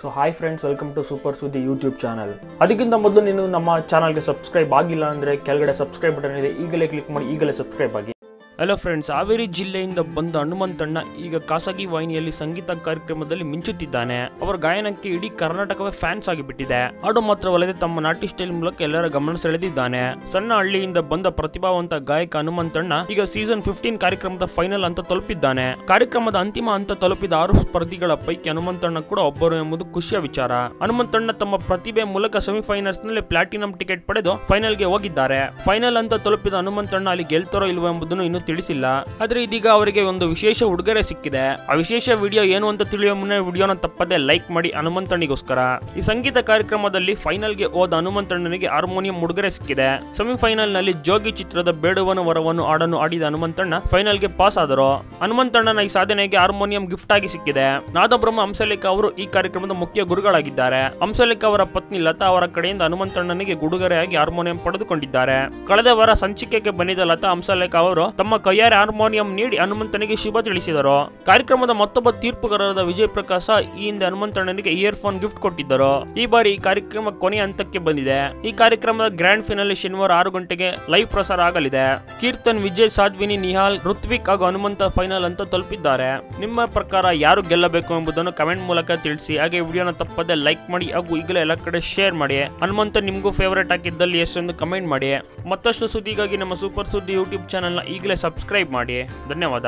So hi friends welcome to super Suddi YouTube channel ಅದಕ್ಕಿಂತ ಮೊದಲು ನೀನು ನಮ್ಮ ಚಾನಲ್ಗೆ ಸಬ್ಸ್ಕ್ರೈಬ್ ಆಗಿಲ್ಲ ಅಂದರೆ ಕೆಳಗಡೆ ಸಬ್ಸ್ಕ್ರೈಬ್ ಬಟನ್ ಇದೆ, ಈಗಲೇ ಕ್ಲಿಕ್ ಮಾಡಿ, ಈಗಲೇ ಸಬ್ಸ್ಕ್ರೈಬ್ ಆಗಿ. ಹಲೋ ಫ್ರೆಂಡ್ಸ್ ಹಾವೇರಿ ಜಿಲ್ಲೆಯಿಂದ ಬಂದ ಹನುಮಂತಣ್ಣ ಈಗ ಖಾಸಗಿ ವಾಹಿನಿಯಲ್ಲಿ ಸಂಗೀತ ಕಾರ್ಯಕ್ರಮದಲ್ಲಿ ಮಿಂಚುತ್ತಿದ್ದಾನೆ. ಅವರ ಗಾಯನಕ್ಕೆ ಇಡೀ ಕರ್ನಾಟಕವೇ ಫ್ಯಾನ್ಸ್ ಆಗಿಬಿಟ್ಟಿದೆ. ಹಾಡು ಮಾತ್ರವಲ್ಲದೆ ತಮ್ಮ ನಾಟಿ ಸ್ಟೈಲ್ ಮೂಲಕ ಎಲ್ಲರ ಗಮನ ಸೆಳೆದಿದ್ದಾನೆ. ಸಣ್ಣ ಹಳ್ಳಿಯಿಂದ ಬಂದ ಪ್ರತಿಭಾವಂತ ಗಾಯಕ ಹನುಮಂತಣ್ಣ ಈಗ ಸೀಸನ್ ಫಿಫ್ಟೀನ್ ಕಾರ್ಯಕ್ರಮದ ಫೈನಲ್ ಅಂತ ತಲುಪಿದ್ದಾನೆ. ಕಾರ್ಯಕ್ರಮದ ಅಂತಿಮ ಹಂತ ತಲುಪಿದ ಆರು ಸ್ಪರ್ಧಿಗಳ ಪೈಕಿ ಹನುಮಂತಣ್ಣ ಕೂಡ ಒಬ್ಬರು ಎಂಬುದು ಖುಷಿಯ ವಿಚಾರ. ಹನುಮಂತಣ್ಣ ತಮ್ಮ ಪ್ರತಿಭೆ ಮೂಲಕ ಸೆಮಿಫೈನಲ್ಸ್ನಲ್ಲಿ ಪ್ಲಾಟಿನಂ ಟಿಕೆಟ್ ಪಡೆದು ಫೈನಲ್ಗೆ ಹೋಗಿದ್ದಾರೆ. ಫೈನಲ್ ಅಂತ ತಲುಪಿದ ಹನುಮಂತಣ್ಣ ಅಲ್ಲಿ ಗೆಲ್ತಾರೋ ಇಲ್ವೋ ಎಂಬುದನ್ನು ಇನ್ನೂ ತಿಳಿಸಿಲ್ಲ. ಆದ್ರೆ ಇದೀಗ ಅವರಿಗೆ ಒಂದು ವಿಶೇಷ ಉಡುಗೊರೆ ಸಿಕ್ಕಿದೆ. ಆ ವಿಶೇಷ ವಿಡಿಯೋ ಏನು ಅಂತ ತಿಳಿಯೋ ಮುನ್ನ ವಿಡಿಯೋನ ತಪ್ಪದೆ ಲೈಕ್ ಮಾಡಿ ಹನುಮಂತಣ್ಣಿಗೋಸ್ಕರ ಈ ಸಂಗೀತ ಕಾರ್ಯಕ್ರಮದಲ್ಲಿ ಫೈನಲ್ಗೆ ಹೋದ ಹನುಮಂತಣ್ಣನಿಗೆ ಹಾರ್ಮೋನಿಯಂ ಉಡುಗೊರೆ ಸಿಕ್ಕಿದೆ. ಸೆಮಿಫೈನಲ್ನಲ್ಲಿ ಜೋಗಿ ಚಿತ್ರದ ಬೇಡುವನು ವರವನ್ನು ಹಾಡನ್ನು ಆಡಿದ ಹನುಮಂತಣ್ಣ ಫೈನಲ್ಗೆ ಪಾಸ್ ಆದರು. ಹನುಮಂತಣ್ಣನ ಈ ಸಾಧನೆಗೆ ಹಾರ್ಮೋನಿಯಂ ಗಿಫ್ಟ್ ಆಗಿ ಸಿಕ್ಕಿದೆ. ನಾದಬ್ರಹ್ಮ ಹಂಸಲೇಖ ಅವರು ಈ ಕಾರ್ಯಕ್ರಮದ ಮುಖ್ಯ ಗುರುಗಳಾಗಿದ್ದಾರೆ. ಹಂಸಲೇಖ ಅವರ ಪತ್ನಿ ಲತಾ ಅವರ ಕಡೆಯಿಂದ ಹನುಮಂತಣ್ಣನಿಗೆ ಉಡುಗೊರೆಯಾಗಿ ಹಾರ್ಮೋನಿಯಂ ಪಡೆದುಕೊಂಡಿದ್ದಾರೆ. ಕಳೆದ ವಾರ ಸಂಚಿಕೆಗೆ ಬಂದಿದ್ದ ಲತಾ ಹಂಸಲೇಖ ಅವರು ತಮ್ಮ ಕೈಯಾರೆ ಹಾರ್ಮೋನಿಯಂ ನೀಡಿ ಹನುಮಂತನಿಗೆ ಶುಭ ತಿಳಿಸಿದರು. ಕಾರ್ಯಕ್ರಮದ ಮತ್ತೊಬ್ಬ ತೀರ್ಪುಗಾರರಾದ ವಿಜಯ್ ಪ್ರಕಾಶ ಈ ಹಿಂದೆ ಹನುಮಂತಣ್ಣನಿಗೆ ಇಯರ್ಫೋನ್ ಗಿಫ್ಟ್ ಕೊಟ್ಟಿದ್ದರು. ಈ ಬಾರಿ ಈ ಕಾರ್ಯಕ್ರಮ ಕೊನೆಯ ಹಂತಕ್ಕೆ ಬಂದಿದೆ. ಈ ಕಾರ್ಯಕ್ರಮದ ಗ್ರ್ಯಾಂಡ್ ಫಿನಾಲೆ ಶನಿವಾರ ಆರು ಗಂಟೆಗೆ ಲೈವ್ ಪ್ರಸಾರ ಆಗಲಿದೆ. ಕೀರ್ತನ್, ವಿಜಯ್, ಸಾಧ್ವಿನಿ, ನಿಹಾಲ್, ಋತ್ವಿಕ್ ಹಾಗೂ ಹನುಮಂತ ಫೈನಲ್ ಅಂತ ತಲುಪಿದ್ದಾರೆ. ನಿಮ್ಮ ಪ್ರಕಾರ ಯಾರು ಗೆಲ್ಲಬೇಕು ಎಂಬುದನ್ನು ಕಮೆಂಟ್ ಮೂಲಕ ತಿಳಿಸಿ. ಹಾಗೆ ವಿಡಿಯೋನ ತಪ್ಪದೆ ಲೈಕ್ ಮಾಡಿ ಹಾಗೂ ಈಗಲೇ ಎಲ್ಲ ಕಡೆ ಶೇರ್ ಮಾಡಿ. ಹನುಮಂತ ನಿಮಗೂ ಫೇವರೇಟ್ ಹಾಕಿದ್ದಲ್ಲಿ ಎಷ್ಟೊಂದು ಕಮೆಂಟ್ ಮಾಡಿ. ಮತ್ತಷ್ಟು ಸುದ್ದಿಗಾಗಿ ನಮ್ಮ ಸೂಪರ್ ಸುದ್ದಿ ಯೂಟ್ಯೂಬ್ ಚಾನಲ್ನ ಈಗಲೇ ಸಬ್ಸ್ಕ್ರೈಬ್ ಮಾಡಿ. ಧನ್ಯವಾದ.